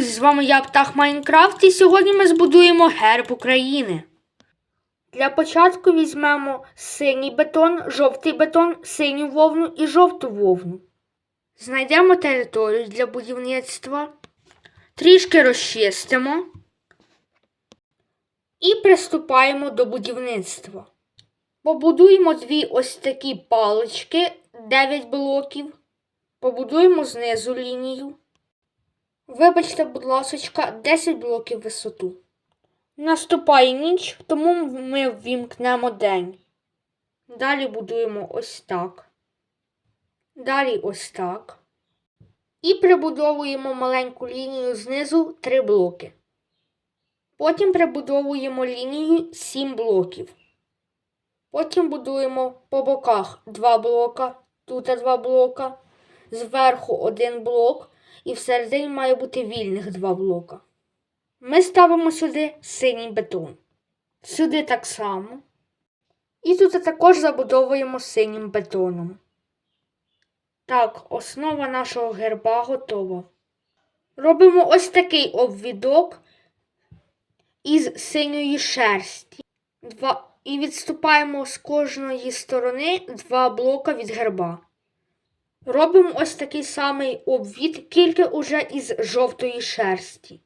друзі, з вами я Птах Майнкрафт і сьогодні ми збудуємо герб України. Для початку візьмемо синій бетон, жовтий бетон, синю вовну і жовту вовну. Знайдемо територію для будівництва, трішки розчистимо і приступаємо до будівництва. Побудуємо дві ось такі палички 9 блоків. Побудуємо знизу лінію. Вибачте, будь ласочка, 10 блоків висоту. Наступає ніч, тому ми ввімкнемо день. Далі будуємо ось так. Далі ось так. І прибудовуємо маленьку лінію знизу 3 блоки. Потім прибудовуємо лінію 7 блоків. Потім будуємо по боках 2 блока, тут 2 блока, зверху один блок і всередині має бути вільних 2 блока. Ми ставимо сюди синій бетон. Сюди так само. І тут також забудовуємо синім бетоном. Так, основа нашого герба готова. Робимо ось такий обвідок із синьої шерсті. Два... І відступаємо з кожної сторони два блока від герба. Робимо ось такий самий обвід, тільки уже із жовтої шерсті.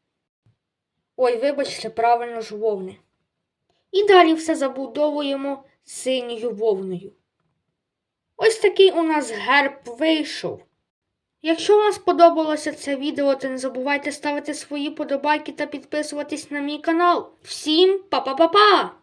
Ой, вибачте, правильно ж вовни. І далі все забудовуємо синьою вовною. Ось такий у нас герб вийшов. Якщо вам сподобалося це відео, то не забувайте ставити свої подобайки та підписуватись на мій канал. Всім па-па-па-па!